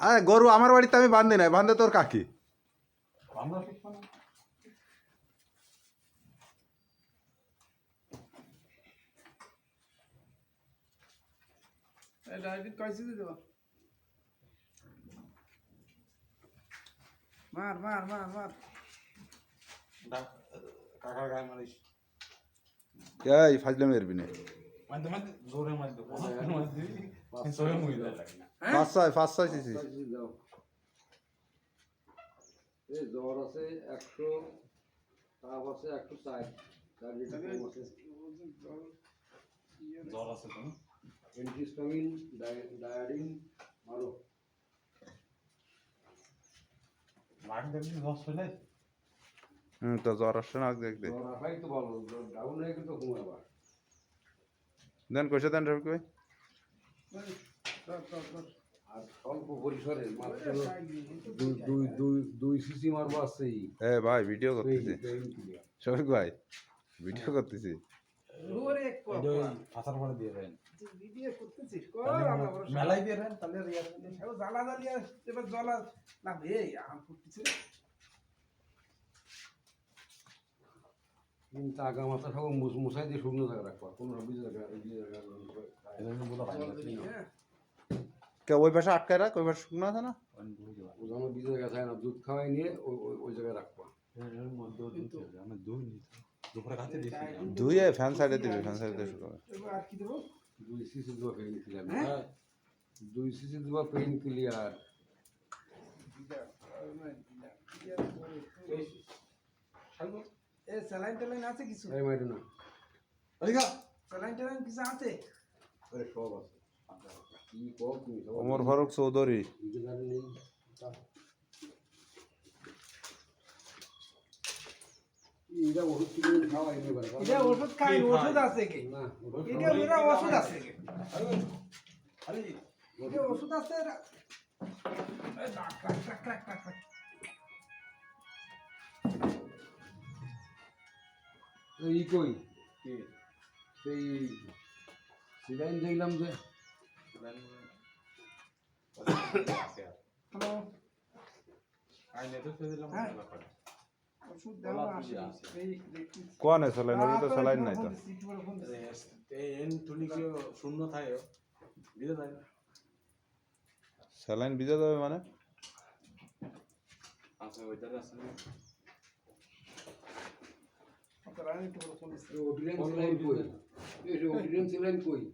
আরে গরু আমার বাড়িতে আমি বান্ধি নাই বান্ধে তোর কাকি। মার মার মার মার। কাকার গায়ে মারিস। এই মুই লাগে না পাঁচ ছয় পাঁচ সিসি দাও এই জ্বর আছে একশো তাপ আছে একশো চার চার লিটার কম আছে জ্বর আছে তো না? এন্টিস্টামিন ডায়াডিন মারো হুম তো জ্বর আসছে না দেখ দে জ্বর তো ভালো ডাউন হয়ে গেলে তো দেন কইসে দেন রবি কই আর স্বল্প পরিসরে মাত্র দুই দুই দুই দুই সিসি মারবো আসছেই এ ভাই ভিডিও করতেছি। শফিক ভাই ভিডিও করতেছি। ওরে এক এই যে ওই ফাঁসার পরে দিয়ে দেন। ভিডিও করতেছিস কর তাহলে আমরা বড় মেলাই দিয়ে দেন তাহলে রিয়ার ও জ্বালা জ্বালিয়া এবার জ্বালা। না রে আম করতেছে। কিন্তু আগা মাথা সব মুসাই দিয়ে শুকনো জায়গা রাখবা। কোনো বিজে জায়গা কে ওই পাশে আটকায় রাখ ওই পাশে শুকনো আছে না? ওখানে বিজে জায়গা না দুধ খাওয়াই নিয়ে ওই ওই- ওই জায়গায় রাখবা। ধুয়ে ফ্যান সাইডে দিবি ফ্যান সাইডে দিয়ে শুকাবে। এবার আর কি দেবো দুই সিসি দেওয়া পেইন ক্লিয়ার হ্যাঁ? দুই সিসি দেওয়া পেইন ক্লিয়ার এ স্যালাইন ট্যালাইন আছে কিছু এই মাইরো না। ওইগা স্যালাইন ট্যালাইন কিছু আছে? আরে সব আছে। সব ওমর ফারুক চৌধুরী। ওষুধ খাই আছে কি? ওষুধ এটা ওষুধ আছে কি? ওষুধ। এই কই? সেই সিলাইন দেখলাম যে হ্যালো হ্যাঁ। নেই স্যালাইন ওই তো স্যালাইন নাই তো স্যালাইন ভিজে যাবে মানে আছে ওইটার আছে না ഓട്ടിലും ചിലർ പോയി